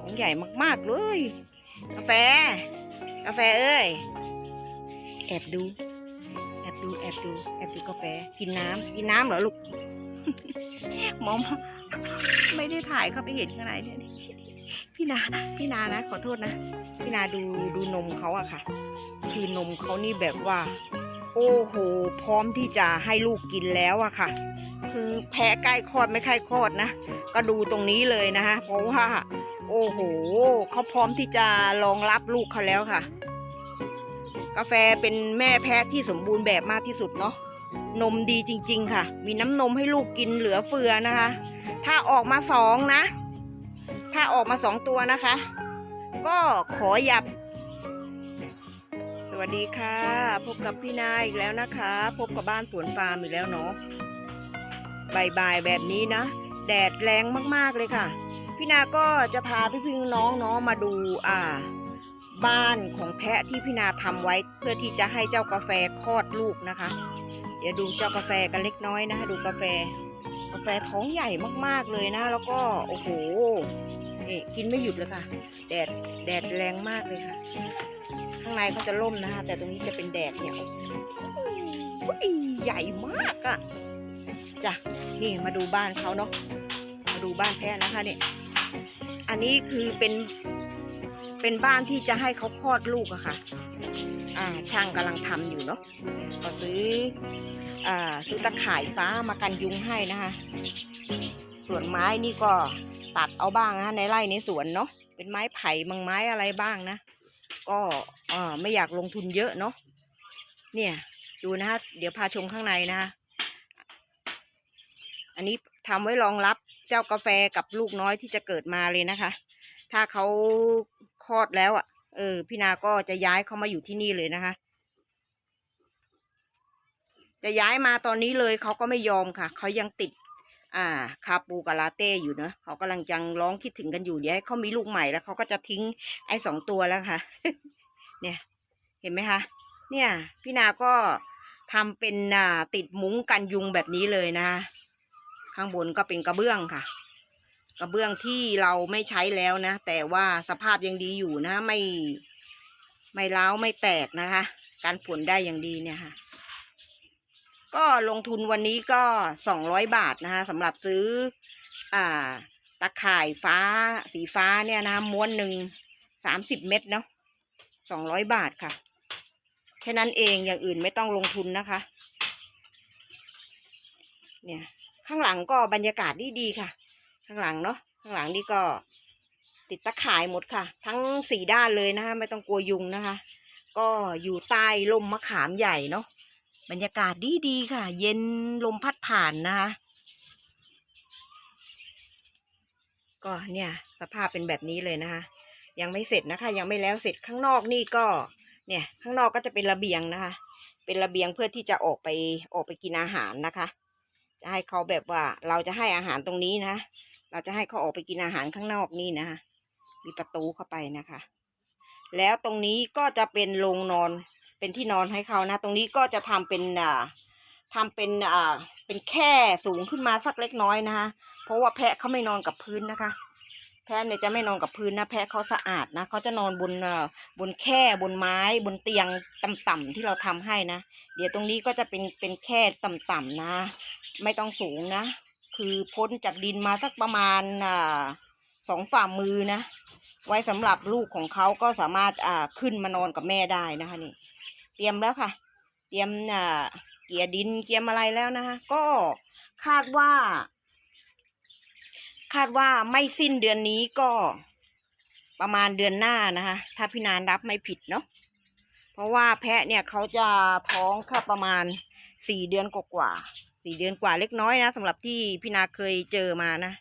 ของใหญ่มากๆเลย กาแฟ กาแฟเอ้ย แอบดู แอบดู แอบดู แอบดูกาแฟ กินน้ำกินน้ำเหรอลูก มองไม่ได้ถ่ายเข้าไปเห็นข้างในเนี่ยพี่นาพี่นานะ ขอโทษนะ พี่นาดูดูนมเขาอะค่ะ คือนมเขานี่แบบว่า โอ้โห พร้อมที่จะให้ลูกกินแล้วอะค่ะ คือแพ้ใกล้คลอดไม่ใกล้คลอดนะ ก็ดูตรงนี้เลยนะคะเพราะว่า โอ้โหเขาพร้อมที่จะรองรับลูกเขาแล้วค่ะ กาแฟเป็นแม่แพะที่สมบูรณ์แบบมากที่สุดเนาะนมดีจริง ๆ ค่ะ มีน้ำนมให้ลูกกินเหลือเฟือนะคะ ถ้าออกมาสองนะ ถ้าออกมาสองตัวนะคะ ก็ขอหยับ สวัสดีค่ะ พบกับพี่นายอีกแล้วนะคะ พบกับบ้านสวนฟาร์มอีกแล้วเนาะ บ่ายๆแบบนี้นะ แดดแรงมากๆเลยค่ะ พี่นาก็จะพาพี่พิงน้องเนาะมาดูอ่า บ้านของแพะที่พี่นาทำไว้เพื่อที่จะให้เจ้ากาแฟคลอดลูกนะคะ เดี๋ยวดูเจ้ากาแฟกันเล็กน้อยนะคะดูกาแฟ กาแฟท้องใหญ่มากๆเลยนะ แล้วก็โอ้โหนี่กินไม่หยุดเลยค่ะ แดดแดดแรงมากเลยค่ะ ข้างในเขาจะล่มนะคะแต่ตรงนี้จะเป็นแดดเนี่ยใหญ่มากอะ จ้ะนี่มาดูบ้านเขาเนาะมาดูบ้านแพะนะคะเนี่ยอันนี้คือเป็นเป็นบ้านที่จะให้เขาคลอดลูกอะค่ะอ่าช่างกำลังทำอยู่เนาะก็ซื้ออ่าซื้อตะข่ายฟ้ามากันยุงให้นะคะ ส่วนไม้นี่ก็ตัดเอาบ้างนะในไร่ในสวนเนาะเป็นไม้ไผ่บางไม้อะไรบ้างนะ ก็เอ่อไม่อยากลงทุนเยอะเนาะเนี่ยดูนะคะเดี๋ยวพาชมข้างในนะคะ อันนี้ทำไว้รองรับเจ้ากาแฟกับลูกน้อยที่จะเกิดมาเลยนะคะ ถ้าเขาคลอดแล้วอะ เออ พี่นาก็จะย้ายเขามาอยู่ที่นี่เลยนะคะ จะย้ายมาตอนนี้เลยเขาก็ไม่ยอมค่ะ เขายังติด อ่า คาปูกับลาเต้อยู่เนอะเขากำลังจังร้องคิดถึงกันอยู่เดี๋ยวให้เขามีลูกใหม่แล้วเขาก็จะทิ้งไอ้สองตัวแล้วค่ะ เนี่ย เห็นไหมคะ เนี่ย พี่นาก็ทำเป็นอ่าติดมุ้งกันยุงแบบนี้เลยนะ ข้างบนก็เป็นกระเบื้องค่ะ กระเบื้องที่เราไม่ใช้แล้วนะ แต่ว่าสภาพยังดีอยู่นะ ไม่ไม่ร้าวไม่แตกนะคะ การฝนได้อย่างดีเนี่ยค่ะ ก็ลงทุนวันนี้ก็สองร้อยบาทนะคะสำหรับซื้อ อ่า ตะข่ายฟ้าสีฟ้าเนี่ยนะม้วนหนึ่งสามสิบเม็ดเนาะสองร้อยบาทค่ะ แค่นั้นเองอย่างอื่นไม่ต้องลงทุนนะคะ เนี่ย ข้างหลังก็บรรยากาศดีดีค่ะ ข้างหลังเนาะข้างหลังนี่ก็ติดตะข่ายหมดค่ะ ทั้งสี่ด้านเลยนะคะไม่ต้องกลัวยุงนะคะ ก็อยู่ใต้ลมมะขามใหญ่เนาะบรรยากาศดีดีค่ะ เย็นลมพัดผ่านนะคะก็เนี่ยสภาพเป็นแบบนี้เลยนะคะ ยังไม่เสร็จนะคะ ยังไม่แล้วเสร็จข้างนอกนี่ก็เนี่ยข้างนอกก็จะเป็นระเบียงนะคะ เป็นระเบียงเพื่อที่จะออกไปออกไปกินอาหารนะคะ จะให้เขาแบบว่า เราจะให้อาหารตรงนี้นะ เราจะให้เขาออกไปกินอาหารข้างนอกนี่นะมีประตูเข้าไปนะคะ แล้วตรงนี้ก็จะเป็นโรงนอน เป็นที่นอนให้เขานะ ตรงนี้ก็จะทำเป็นอ่าทำเป็นอ่าเป็นแค่สูงขึ้นมาสักเล็กน้อยนะคะ เพราะว่าแพะเขาไม่นอนกับพื้นนะคะ แพะเนี่ยจะไม่นอนกับพื้นนะแพะเขาสะอาดนะเขาจะนอนบนบนแค่บนไม้บนเตียงต่ำๆที่เราทำให้นะ เดี๋ยวตรงนี้ก็จะเป็นเป็นแค่ต่ำๆนะ ไม่ต้องสูงนะ คือพ้นจากดินมาสักประมาณสองฝ่ามือนะ ไว้สำหรับลูกของเขาก็สามารถขึ้นมานอนกับแม่ได้นะคะนี่ เตรียมแล้วค่ะ เตรียมเกียร์ดินเกียร์อะไรแล้วนะคะก็คาดว่า คาดว่าไม่สิ้นเดือนนี้ก็ประมาณเดือนหน้านะคะ ถ้าพี่นานรับไม่ผิดเนาะเพราะว่าแพะเนี่ยเขาจะท้องค่ะประมาณสี่เดือนกว่าสี่เดือนกว่าเล็กน้อยนะสำหรับที่พี่นาเคยเจอมานะ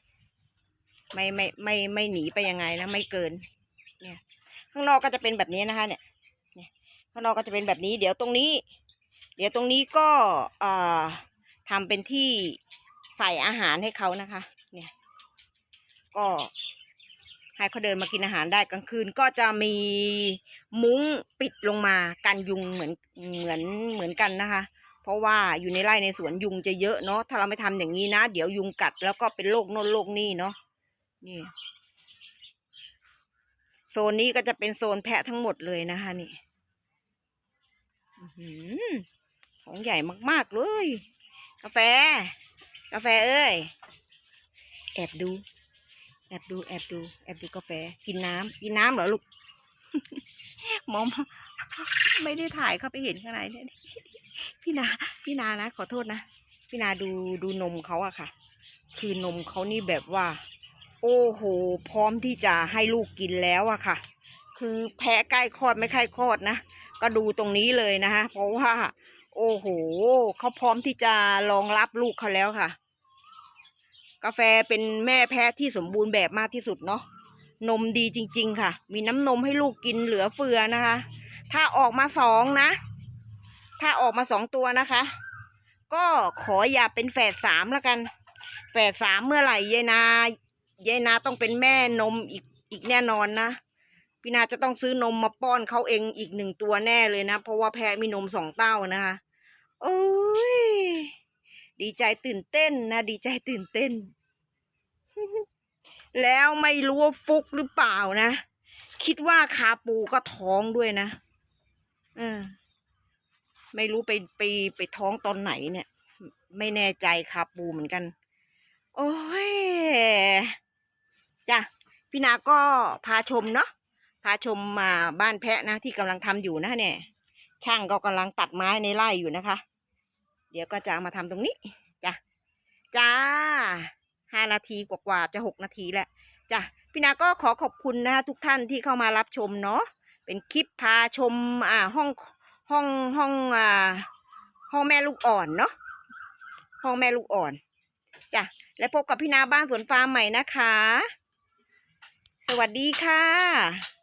ไม่ไม่ไม่ไม่หนีไปยังไงนะไม่เกิน เนี่ย ข้างนอกก็จะเป็นแบบนี้นะคะเนี่ยเนี่ย ข้างนอกก็จะเป็นแบบนี้ เดี๋ยวตรงนี้ เดี๋ยวตรงนี้ก็เอ่อทำเป็นที่ใส่อาหารให้เขานะคะ เนี่ย ก็ให้เขาเดินมากินอาหารได้กลางคืนก็จะมีมุ้งปิดลงมากันยุงเหมือนเหมือนเหมือนกันนะคะ เพราะว่าอยู่ในไร่ในสวนยุงจะเยอะเนาะถ้าเราไม่ทำอย่างนี้นะ เดี๋ยวยุงกัดแล้วก็เป็นโรคโน่นโรคนี่เนาะนี่โซนนี้ก็จะเป็นโซนแพะทั้งหมดเลยนะคะนี่ของใหญ่มากๆเลย กาแฟ กาแฟเอ้ย แอบดู แอบดูแอบดูแอบดูกาแฟ กินน้ำกินน้ำเหรอลูกมองไม่ได้ถ่ายเข้าไปเห็นข้างในเนี่ยพี่นาพี่นานะขอโทษนะพี่นาดูดูนมเขาอะค่ะ คือนมเขานี่แบบว่า โอ้โห พร้อมที่จะให้ลูกกินแล้วอะค่ะ คือแพ้ใกล้คลอดไม่ใกล้คลอดนะก็ดูตรงนี้เลยนะคะเพราะว่า โอ้โหเขาพร้อมที่จะรองรับลูกเขาแล้วค่ะ กาแฟเป็นแม่แพะที่สมบูรณ์แบบมากที่สุดเนาะนมดีจริง ๆ ค่ะ มีน้ำนมให้ลูกกินเหลือเฟือนะคะ ถ้าออกมาสองนะ ถ้าออกมาสองตัวนะคะ ก็ขออย่าเป็นแฝดสามแล้วกันแฝดสามเมื่อไหร่ยายนายายนาต้องเป็นแม่นมอีกอีกแน่นอนนะพี่นาจะต้องซื้อนมมาป้อนเขาเองอีกหนึ่งตัวแน่เลยนะ เพราะว่าแพะมีนมสองเต้านะคะ โอ้ย ดีใจตื่นเต้นนะ ดีใจตื่นเต้น แล้วไม่รู้ว่าฟุกหรือเปล่านะ คิดว่าคาปูก็ท้องด้วยนะเออไม่รู้ไปไปไปท้องตอนไหนเนี่ย ไม่แน่ใจคาปูเหมือนกัน โอ้ยจ้ะพี่นาก็พาชมเนาะพาชมมาบ้านแพะนะที่กำลังทำอยู่นะเนี่ยช่างก็กำลังตัดไม้ในไร่อยู่นะคะ เดี๋ยวก็จะเอามาทำตรงนี้จ้ะจ้าห้านาทีกว่าๆจะหกนาทีแหละจ้ะพี่นาก็ขอขอบคุณนะทุกท่านที่เข้ามารับชมเนาะเป็นคลิปพาชมอ่าห้องห้องห้องอ่าห้องแม่ลูกอ่อนเนาะห้องแม่ลูกอ่อนจ้ะและพบกับพี่นาบ้านสวนฟาร์มใหม่นะคะ สวัสดีค่ะ